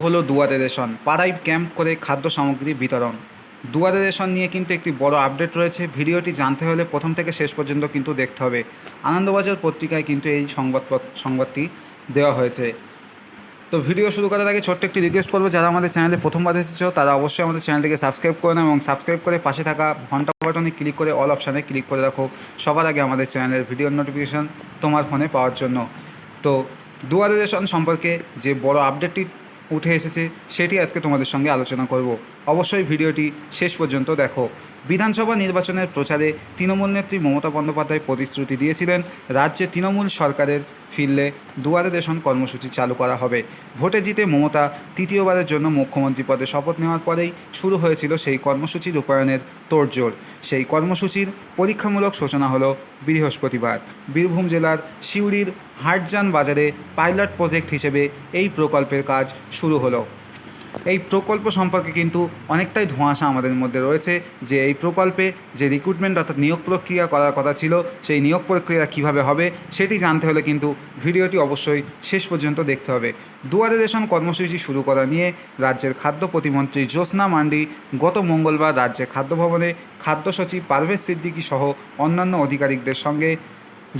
হলো দুয়ারে রেশন। পাড়ায় ক্যাম্প করে খাদ্য সামগ্রী বিতরণ। দুয়ারে রেশন নিয়ে কিন্তু একটি বড় আপডেট রয়েছে। ভিডিওটি জানতে হলে প্রথম থেকে শেষ পর্যন্ত কিন্তু দেখতে হবে। আনন্দবাজার পত্রিকায় কিন্তু এই সংবাদ সংবাদটি দেওয়া হয়েছে। তো ভিডিও শুরু করার আগে ছোট্ট একটি রিকোয়েস্ট করব, যারা আমাদের চ্যানেলে প্রথমবার এসেছ, তারা অবশ্যই আমাদের চ্যানেলটিকে সাবস্ক্রাইব করে এবং সাবস্ক্রাইব করে পাশে থাকা ঘণ্টা বাটনে ক্লিক করে অল অপশানে ক্লিক করে রাখো। সবার আগে আমাদের চ্যানেলের ভিডিও নোটিফিকেশান তোমার ফোনে পাওয়ার জন্য। তো দুয়ারে রেশন সম্পর্কে যে বড় আপডেটটি উঠে এসেছে, সেটি আজকে তোমাদের সঙ্গে আলোচনা করব। অবশ্যই ভিডিওটি শেষ পর্যন্ত দেখো। বিধানসভা নির্বাচনের প্রচারে তৃণমূল নেত্রী মমতা বন্দ্যোপাধ্যায় প্রতিশ্রুতি দিয়েছিলেন, রাজ্যে তৃণমূল সরকারের ফিরলে দুয়ারে দেশন কর্মসূচি চালু করা হবে। ভোটে জিতে মমতা তৃতীয়বারের জন্য মুখ্যমন্ত্রী পদে শপথ নেওয়ার পরেই শুরু হয়েছিল সেই কর্মসূচি রূপায়ণের তোড়জোড়। সেই কর্মসূচির পরীক্ষামূলক সূচনা হলো বৃহস্পতিবার। বীরভূম জেলার সিউড়ির হাটজান বাজারে পাইলট প্রজেক্ট হিসেবে এই প্রকল্পের কাজ শুরু হলো। এই প্রকল্প সম্পর্কে কিন্তু অনেকটাই ধোঁয়াশা আমাদের মধ্যে রয়েছে যে এই প্রকল্পে যে রিক্রুটমেন্ট অর্থাৎ নিয়োগ প্রক্রিয়া করার কথা ছিল, সেই নিয়োগ প্রক্রিয়া কীভাবে হবে সেটি জানতে হলে কিন্তু ভিডিওটি অবশ্যই শেষ পর্যন্ত দেখতে হবে। দুয়ারে রেশন কর্মসূচি শুরু করা নিয়ে রাজ্যের খাদ্য প্রতিমন্ত্রী জ্যোৎস্না মান্ডি গত মঙ্গলবার রাজ্যে খাদ্য ভবনে খাদ্য সচিব পারভেজ সিদ্দিকী সহ অন্যান্য আধিকারিকদের সঙ্গে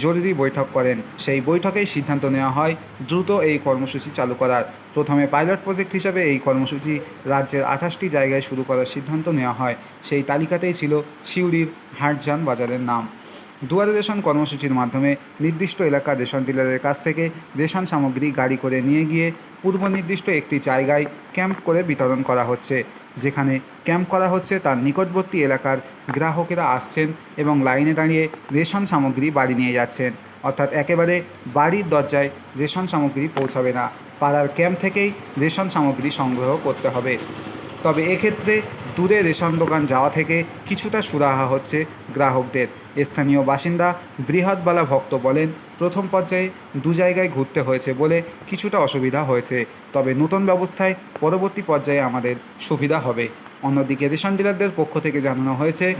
জরুরি বৈঠক করেন। সেই বৈঠকেই সিদ্ধান্ত নেওয়া হয়, দ্রুত এই কর্মসূচি চালু করার। প্রথমে পাইলট প্রজেক্ট হিসাবে এই কর্মসূচি রাজ্যের আঠাশটি জায়গায় শুরু করার সিদ্ধান্ত নেওয়া হয়। সেই তালিকাতেই ছিল সিউড়ির হাটজান বাজারের নাম। দুয়ারে রেশন কর্মসূচির মাধ্যমে নির্দিষ্ট এলাকার রেশন ডিলারের কাছ থেকে রেশন সামগ্রী গাড়ি করে নিয়ে গিয়ে পূর্ব নির্দিষ্ট একটি জায়গায় ক্যাম্প করে বিতরণ করা হচ্ছে। যেখানে ক্যাম্প করা হচ্ছে তার নিকটবর্তী এলাকার গ্রাহকেরা আসছেন এবং লাইনে দাঁড়িয়ে রেশন সামগ্রী বাড়ি নিয়ে যাচ্ছেন। অর্থাৎ একেবারে বাড়ির দরজায় রেশন সামগ্রী পৌঁছাবে না। পাড়ার ক্যাম্প থেকেই রেশন সামগ্রী সংগ্রহ করতে হবে। তবে এক্ষেত্রে দূরে রেশন দোকান যাওয়া থেকে কিছুটা সুরাহা হচ্ছে গ্রাহকদের। স্থানীয় বাসিন্দা বৃহৎবালা ভক্ত বলেন, প্রথম পর্যায়ে দু জায়গায় ঘুরতে হয়েছে বলে কিছুটা অসুবিধা হয়েছে। তবে নতুন ব্যবস্থায় পরবর্তী পর্যায়ে আমাদের সুবিধা হবে। অন্যদিকে রেশন ডিলারদের পক্ষ থেকে জানানো হয়েছে,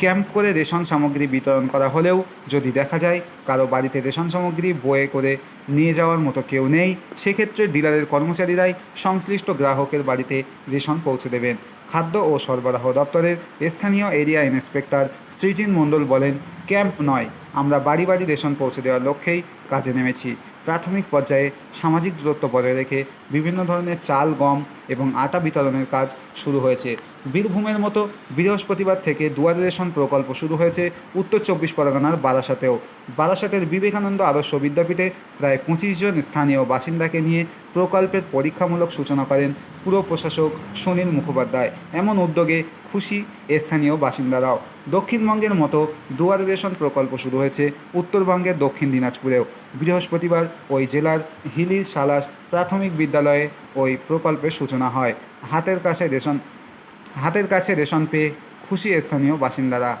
ক্যাম্প করে রেশন সামগ্রী বিতরণ করা হলেও যদি দেখা যায় কারও বাড়িতে রেশন সামগ্রী বয়ে করে নিয়ে যাওয়ার মতো কেউ নেই। সেক্ষেত্রে ডিলারের কর্মচারীরাই সংশ্লিষ্ট গ্রাহকের বাড়িতে রেশন পৌঁছে দেবেন। খাদ্য ও সরবরাহ দপ্তরের স্থানীয় এরিয়া ইন্সপেক্টর সৃজিন মণ্ডল বলেন, ক্যাম্প নয়, আমরা বাড়ি বাড়ি রেশন পৌঁছে দেওয়ার লক্ষ্যেই কাজে নেমেছি। প্রাথমিক পর্যায়ে সামাজিক দূরত্ব বজায় রেখে বিভিন্ন ধরনের চাল, গম এবং আটা বিতরণের কাজ শুরু হয়েছে। বীরভূমের মতো বৃহস্পতিবার থেকে দুয়ারে রেশন প্রকল্প শুরু হয়েছে উত্তর চব্বিশ পরগনার বারাসাতেও। বারাসাতের বিবেকানন্দ আদর্শ বিদ্যাপীঠে প্রায় পঁচিশ জন স্থানীয় বাসিন্দাকে নিয়ে প্রকল্পের পরীক্ষামূলক সূচনা করেন পুর প্রশাসক সুনীল মুখোপাধ্যায়। এমন উদ্যোগে খুশি স্থানীয় বাসিন্দারাও। দক্ষিণবঙ্গের মতো দুয়ার রেশন প্রকল্প শুরু হয়েছে, উত্তরবঙ্গের দক্ষিণ দিনাজপুরেও। বৃহস্পতিবার ওই জেলার হিলি সালাস প্রাথমিক বিদ্যালয়ে ওই প্রকল্পের সূচনা হয়। হাতের কাছে রেশন, হাতের কাছে রেশন পেয়ে খুশি স্থানীয় বাসিন্দারা।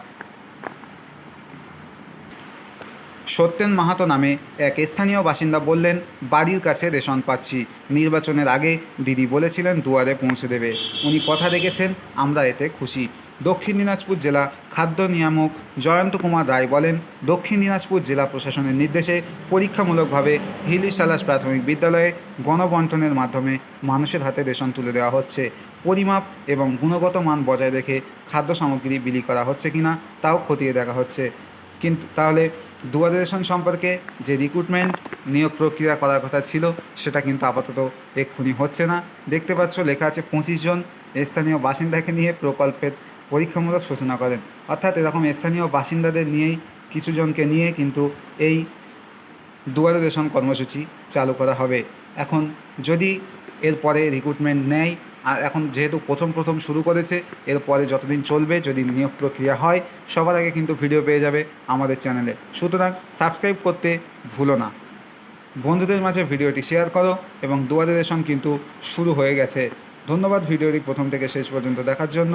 সত্যেন মাহাতো নামে এক স্থানীয় বাসিন্দা বললেন, বাড়ির কাছে রেশন পাচ্ছি। নির্বাচনের আগে দিদি বলেছিলেন দুয়ারে পৌঁছে দেবে। উনি কথা রেখেছেন আমরা এতে খুশি। দক্ষিণ দিনাজপুর জেলা খাদ্য নিয়ামক জয়ন্ত কুমার রায় বলেন, দক্ষিণ দিনাজপুর জেলা প্রশাসনের নির্দেশে পরীক্ষামূলকভাবে হিলি সালাস প্রাথমিক বিদ্যালয়ে গণবন্টনের মাধ্যমে মানুষের হাতে রেশন তুলে দেওয়া হচ্ছে। পরিমাপ এবং গুণগত মান বজায় রেখে খাদ্য সামগ্রী বিলি করা হচ্ছে কিনা, তাও খতিয়ে দেখা হচ্ছে। কিন্তু তাহলে দুয়ারে রেশন সম্পর্কে যে রিক্রুটমেন্ট নিয়োগ প্রক্রিয়া করার কথা ছিল, সেটা কিন্তু আপাতত এক্ষুনি হচ্ছে না। দেখতে পাচ্ছ, লেখা আছে পঁচিশ জন স্থানীয় বাসিন্দাকে নিয়ে প্রকল্পের পরীক্ষামূলক সূচনা করেন। অর্থাৎ এরকম স্থানীয় বাসিন্দাদের নিয়েই কিছু জনকে নিয়ে কিন্তু এই দুয়ারে রেশন কর্মসূচি চালু করা হবে। এখন যদি এরপরে রিক্রুটমেন্ট নেয় আর এখন যেহেতু প্রথম প্রথম শুরু করেছে, এরপরে যতদিন চলবে, যদি নিয়োগ প্রক্রিয়া হয়, সবার আগে কিন্তু ভিডিও পেয়ে যাবে আমাদের চ্যানেলে। সুতরাং সাবস্ক্রাইব করতে ভুলো না। বন্ধুদের মাঝে ভিডিওটি শেয়ার করো এবং দুয়ারে রেশন কিন্তু শুরু হয়ে গেছে। ধন্যবাদ, ভিডিওটি প্রথম থেকে শেষ পর্যন্ত দেখার জন্য।